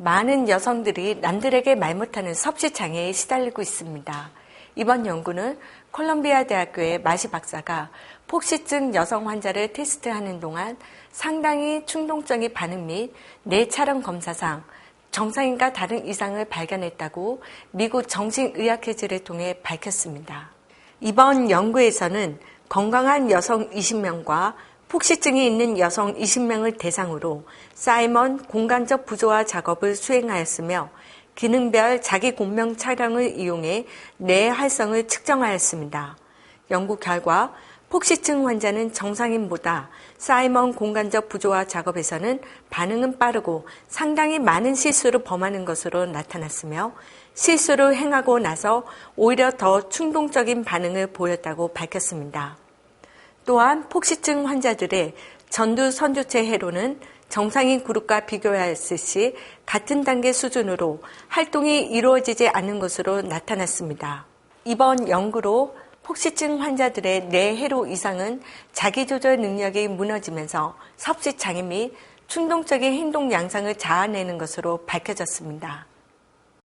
많은 여성들이 남들에게 말 못하는 섭씨 장애에 시달리고 있습니다. 이번 연구는 콜롬비아 대학교의 마시 박사가 폭시증 여성 환자를 테스트하는 동안 상당히 충동적인 반응 및 뇌촬영 검사상 정상인과 다른 이상을 발견했다고 미국 정신의학회지를 통해 밝혔습니다. 이번 연구에서는 건강한 여성 20명과 폭시증이 있는 여성 20명을 대상으로 사이먼 공간적 부조화 작업을 수행하였으며 기능별 자기 공명 촬영을 이용해 뇌 활성을 측정하였습니다. 연구 결과 폭시증 환자는 정상인보다 사이먼 공간적 부조화 작업에서는 반응은 빠르고 상당히 많은 실수를 범하는 것으로 나타났으며 실수를 행하고 나서 오히려 더 충동적인 반응을 보였다고 밝혔습니다. 또한 폭시증 환자들의 전두 선두체 회로는 정상인 그룹과 비교하였을 시 같은 단계 수준으로 활동이 이루어지지 않는 것으로 나타났습니다. 이번 연구로 폭시증 환자들의 뇌회로 이상은 자기조절 능력이 무너지면서 섭식 장애 및 충동적인 행동 양상을 자아내는 것으로 밝혀졌습니다.